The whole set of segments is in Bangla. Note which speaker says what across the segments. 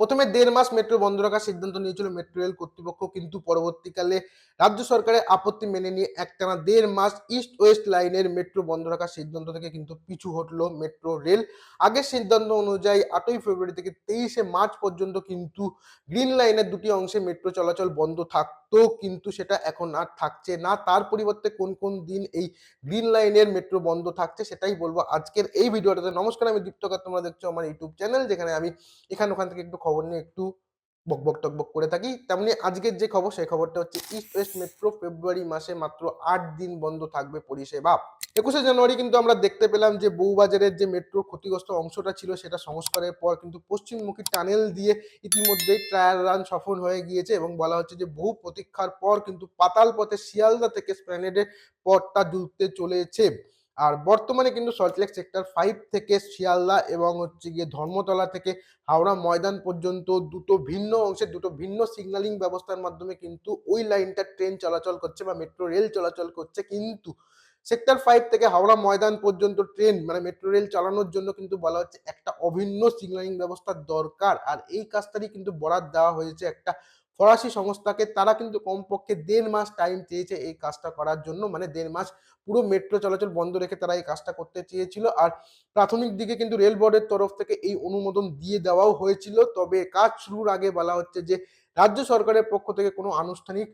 Speaker 1: প্রথমে দেড় মাস মেট্রো বন্ধ রাখার সিদ্ধান্ত নিয়েছিল মেট্রো রেল কর্তৃপক্ষ, কিন্তু পরবর্তীকালে রাজ্য সরকারের আপত্তি মেনে নিয়ে একটানা দেড় মাস ইস্ট ওয়েস্ট লাইনের মেট্রো বন্ধ রাখার সিদ্ধান্ত থেকে কিন্তু পিছু হটলো মেট্রো রেল আগের সিদ্ধান্ত অনুযায়ী আটই ফেব্রুয়ারি থেকে তেইশে মার্চ পর্যন্ত কিন্তু গ্রিন লাইনের দুটি অংশে মেট্রো চলাচল বন্ধ থাকতো। কিন্তু সেটা এখন আর থাকছে না। তার পরিবর্তে কোন কোন দিন এই গ্রিন লাইনের মেট্রো বন্ধ থাকছে সেটাই বলব আজকের এই ভিডিওটাতে। নমস্কার, আমি দীপ্তকার। তোমরা দেখছ আমার ইউটিউব চ্যানেল যেখানে আমি এখান, ওখান থেকে একটু খবর নিয়ে একটু বক বক, টক, বক করে থাকি। তেমনি আজকের যে খবর, সেই খবরটা হচ্ছে ইস্ট ওয়েস্ট মেট্রো ফেব্রুয়ারি মাসে মাত্র আট দিন বন্ধ থাকবে পরিষেবা। একুশে জানুয়ারি কিন্তু আমরা দেখতে পেলাম যে বউবাজারের যে মেট্রো ক্ষতিগ্রস্ত অংশটা ছিল সেটা সংস্কারের পর কিন্তু পশ্চিমমুখী টানেল দিয়ে ইতিমধ্যেই ট্রায়াল রান সফল হয়ে গিয়েছে এবং বলা হচ্ছে যে বহু প্রতীক্ষার পর কিন্তু পাতাল পথে শিয়ালদা থেকে স্প্ল্যানেডের পথটা জুড়তে চলেছে। আর বর্তমানে কিন্তু সল্টলেক সেক্টর ফাইভ থেকে শিয়ালদা এবং হচ্ছে গিয়ে ধর্মতলা থেকে হাওড়া ময়দান পর্যন্ত দুটো ভিন্ন অংশে দুটো ভিন্ন সিগন্যালিং ব্যবস্থার মাধ্যমে কিন্তু ওই লাইনটা ট্রেন চলাচল করছে বা মেট্রো রেল চলাচল করছে। কিন্তু সেক্টর ফাইভ থেকে হাওড়া ময়দান পর্যন্ত ট্রেন মানে মেট্রো রেল চালানোর জন্য কিন্তু বলা হচ্ছে একটা অভিন্ন সিগন্যালিং ব্যবস্থার দরকার। আর এই কাজটারই কিন্তু বরাদ দেওয়া হয়েছে একটা ফরাসি সংস্থাকে। তারা কিন্তু কমপক্ষে দেড় মাস টাইম চেয়েছে এই কাজটা করার জন্য। মানে দেড় মাস পুরো মেট্রো চলাচল বন্ধ রেখে তারা এই কাজটা করতে চেয়েছিল। আর প্রাথমিক দিকে কিন্তু রেল বোর্ডের তরফ থেকে এই অনুমোদন দিয়ে দেওয়াও হয়েছিল। তবে কাজ শুরুর আগে বলা হচ্ছে যে, রাজ্য সরকারের পক্ষ থেকে কোনো আনুষ্ঠানিক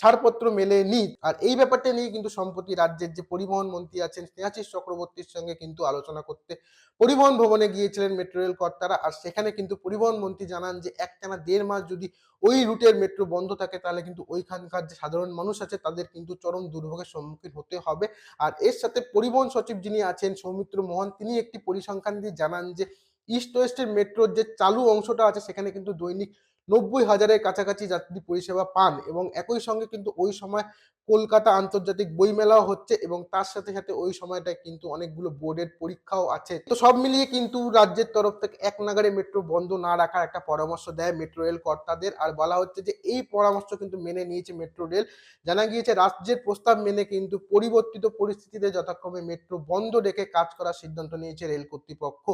Speaker 1: ছাড়পত্র মেলেনি আর এই ব্যাপারটা নিয়ে কিন্তু সম্প্রতি রাজ্যের যে পরিবহন মন্ত্রী আছেন স্নেহাশিস চক্রবর্তীর সঙ্গে কিন্তু আলোচনা করতে পরিবহন ভবনে গিয়েছিলেন মেট্রো রেল কর্তারা। আর সেখানে কিন্তু পরিবহন মন্ত্রী জানান যে, একটানা দেড় মাস যদি ওই রুটের মেট্রো বন্ধ থাকে, তাহলে কিন্তু ওইখানকার যে সাধারণ মানুষ আছে, তাদের কিন্তু চরম দুর্ভোগের সম্মুখীন হতে হবে। আর এর সাথে পরিবহন সচিব যিনি আছেন, সৌমিত্র মোহন, তিনি একটি পরিসংখ্যান দিয়ে জানান যে ইস্ট ওয়েস্টের মেট্রোর যে চালু অংশটা আছে, সেখানে কিন্তু দৈনিক নব্বই হাজারের কাছাকাছি যাত্রী পরিষেবা পান এবং একই সঙ্গে কিন্তু ওই সময় কলকাতা আন্তর্জাতিক বইমেলাও হচ্ছে এবং তার সাথে সাথে ওই সময়টায় কিন্তু অনেকগুলো বোর্ডের পরীক্ষাও আছে। তো সব মিলিয়ে কিন্তু রাজ্যের তরফ থেকে এক নাগারে মেট্রো বন্ধ না রাখার একটা পরামর্শ দেয় মেট্রো রেল কর্তাদের। আর বলা হচ্ছে যে এই পরামর্শ কিন্তু মেনে নিয়েছে মেট্রো রেল। জানা গিয়েছে, রাজ্যের প্রস্তাব মেনে কিন্তু পরিবর্তিত পরিস্থিতিতে যথাক্রমে মেট্রো বন্ধ রেখে কাজ করার সিদ্ধান্ত নিয়েছে রেল কর্তৃপক্ষ।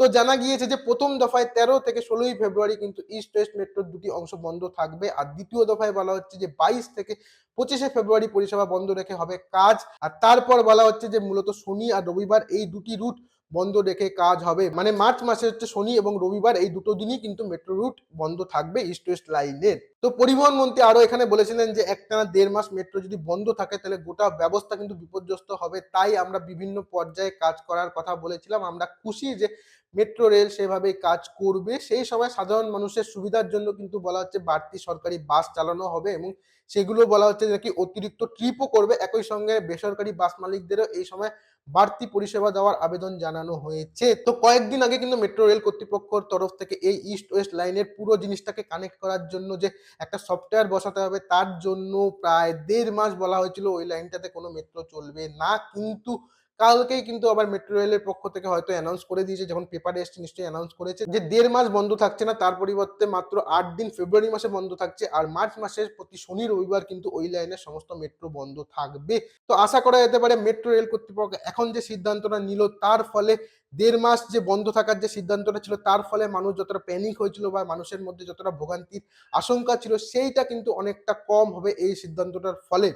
Speaker 1: তো জানা গিয়েছে যে প্রথম দফায় তেরো থেকে ষোলোই ফেব্রুয়ারি কিন্তু ইস্ট ওয়েস্ট মেট্রোর দুটি অংশ বন্ধ থাকবে। আর দ্বিতীয় দফায় বলা হচ্ছে যে বাইশ থেকে পঁচিশে ফেব্রুয়ারি পরিষেবা বন্ধ রেখে হবে কাজ। আর তারপর বলা হচ্ছে যে মূলত শনি আর রবিবার এই দুটি রুট বন্ধ রেখে কাজ হবে। মানে মার্চ মাসে হচ্ছে শনি এবং রবিবার এই দুটো দিনই কিন্তু মেট্রো রুট বন্ধ থাকবে ইস্ট ওয়েস্ট লাইনের তো পরিবহন মন্ত্রী আরও এখানে বলেছিলেন যে একটানা দেড় মাস মেট্রো যদি বন্ধ থাকে তাহলে গোটা ব্যবস্থা কিন্তু বিপর্যস্ত হবে। তাই আমরা বিভিন্ন পর্যায়ে কাজ করার কথা বলেছিলাম। আমরা খুশি যে মেট্রো রেল সেভাবেই কাজ করবে। সেই সময় সাধারণ মানুষের সুবিধার জন্য কিন্তু বলা হচ্ছে বাড়তি সরকারি বাস চালানো হবে এবং সেগুলো বলা হচ্ছে নাকি অতিরিক্ত ট্রিপও করবে। একই সঙ্গে বেসরকারি বাস মালিকদেরও এই সময় বাড়তি পরিষেবা দেওয়ার আবেদন জানানো হয়েছে। তো কয়েকদিন আগে কিন্তু মেট্রো রেল কর্তৃপক্ষর তরফ থেকে এই ইস্ট ওয়েস্ট লাইনের পুরো জিনিসটাকে কানেক্ট করার জন্য যে একটা সফটওয়্যার বসাতে হবে, তার জন্য প্রায় দেড় মাস বলা হয়েছিল ওই লাইনটাতে কোনো মেট্রো চলবে না। কিন্তু কালকেই কিন্তু আবার মেট্রো রেলের পক্ষ থেকে হয়তো অ্যানাউন্স করে দিয়েছে, যখন পেপারে এসছে নিশ্চয়ই অ্যানাউন্স করেছে যে দেড় মাস বন্ধ থাকছে না, তার পরিবর্তে মাত্র আট দিন ফেব্রুয়ারি মাসে বন্ধ থাকছে আর মার্চ মাসের প্রতি শনি রবিবার কিন্তু ওই লাইনের সমস্ত মেট্রো বন্ধ থাকবে। তো আশা করা যেতে পারে মেট্রো রেল কর্তৃপক্ষ এখন যে সিদ্ধান্তটা নিল, তার ফলে দেড় মাস যে বন্ধ থাকার যে সিদ্ধান্তটা ছিল, তার ফলে মানুষ যতটা প্যানিক হয়েছিল বা মানুষের মধ্যে যতটা ভোগান্তির আশঙ্কা ছিল, সেইটা কিন্তু অনেকটা কম হবে এই সিদ্ধান্তটার ফলে।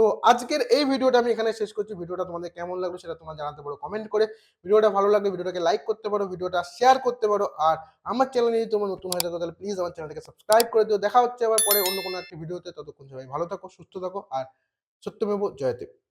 Speaker 1: তো আজকের এই ভিডিওটা আমি এখানে শেষ করছি। ভিডিওটা তোমাদের কেমন লাগল সেটা তোমরা জানাতে পারো কমেন্ট করে। ভিডিওটা ভালো লাগলে ভিডিওটাকে লাইক করতে পারো, ভিডিওটা শেয়ার করতে পারো। আর আমার চ্যানেলে যদি তোমরা নতুন হয়ে থাকো, তাহলে প্লিজ আমার চ্যানেলটাকে সাবস্ক্রাইব করে দিও। দেখা হচ্ছে আবার পরে অন্য কোনো একটা ভিডিওতে। ততক্ষণ সবাই ভালো থাকো, সুস্থ থাকো। আর সত্যমেব জয়তে